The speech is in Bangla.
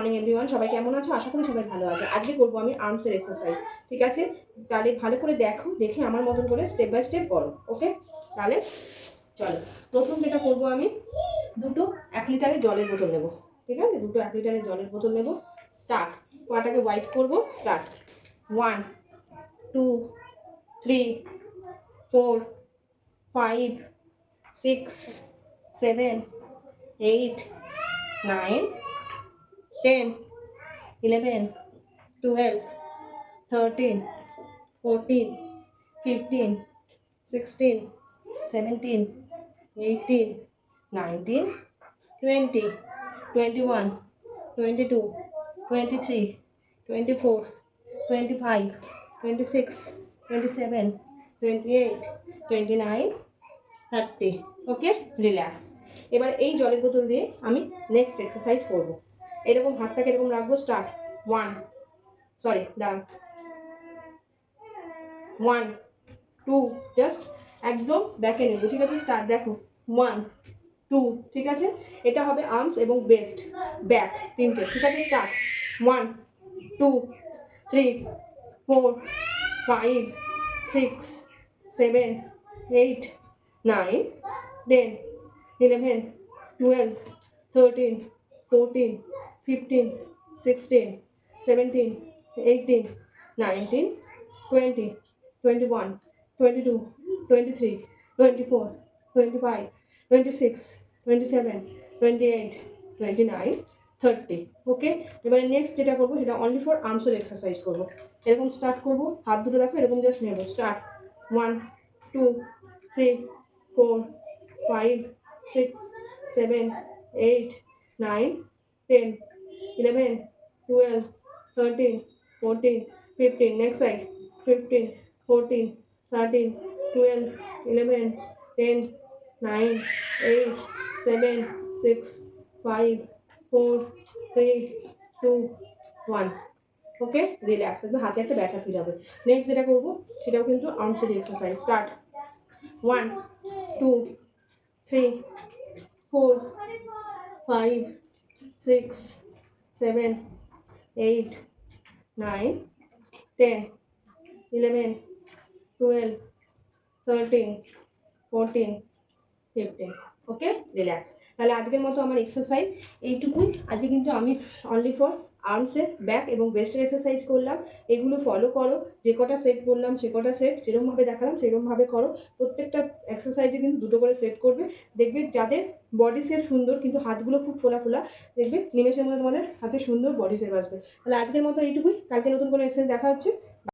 মর্নিং এভরিওয়ান সবাই কেমন আছো? আশা করি সবাই ভালো আছে। আজকে করব আমি আর্মসের এক্সারসাইজ ঠিক আছে? তাহলে ভালো করে দেখো, দেখে আমার মতন করে স্টেপ বাই স্টেপ করো ওকে তাহলে চলো, প্রথম যেটা করব আমি, দুটো এক লিটারের জলের বোতল নেব, ঠিক আছে? দুটো এক লিটারের জলের বোতল নেব স্টার্ট পাটাকে হোয়াইট করব? Start one two three four five six seven eight nine ten eleven twelve thirteen fourteen fifteen sixteen seventeen eighteen nineteen twenty twenty one twenty two twenty three twenty four twenty five twenty six twenty seven twenty eight twenty nine thirty okay relax এবার এই জলের বোতল দিয়ে আমি নেক্সট এক্সারসাইজ করব। এরকম হাতটাকে এরকম রাখব স্টার্ট ওয়ান সরি দাঁড়ান ওয়ান টু জাস্ট একদম ব্যাকে নেব, ঠিক আছে? স্টার্ট দেখো। ওয়ান টু ঠিক আছে? এটা হবে আর্মস এবং বেস্ট ব্যাক তিনটে, ঠিক আছে? Start one two three four five six seven eight nine ten eleven twelve thirteen fourteen fifteen sixteen seventeen eighteen nineteen twenty twenty one twenty two twenty three twenty four twenty five twenty six twenty seven twenty eight twenty nine thirty okay এবারে নেক্সট যেটা করব সেটা অনলি ফর আর্মসের এক্সারসাইজ করব। এরকম স্টার্ট করব। হাত দুটো দেখো, এরকম জাস্ট নেব। Start one two three four five six seven eight nine ten eleven twelve thirteen fourteen fifteen next side fifteen fourteen thirteen twelve eleven ten nine eight seven six five four three two one okay relax একদম হাতে একটা ব্যথা ফিল হবে। নেক্সট যেটা করব, সেটাও কিন্তু আর্মসের exercise start one two three four five six seven eight nine ten eleven twelve thirteen fourteen fifteen okay relax তাহলে আজকের মতো আমার এক্সারসাইজ এইটুকুই। আজকে কিন্তু আমি অনলি ফর আর্মসের ব্যাক এবং ব্রেস্টের এক্সারসাইজ করলাম। এগুলো ফলো করো। যে কটা সেট করলাম সে কটা সেট সেরকমভাবে দেখালাম সেরকমভাবে করো। প্রত্যেকটা এক্সারসাইজে কিন্তু দুটো করে সেট করবে। দেখবে যাদের বডি শেপ সুন্দর, কিন্তু হাতগুলো খুব ফোলা ফোলা, দেখবে নিমেষের মধ্যে তোমাদের হাতে সুন্দর বডি শেপ আসবে। তাহলে আজকের মতো এইটুকুই। কালকে নতুন কোনো এক্সারসাইজ দেখা হচ্ছে।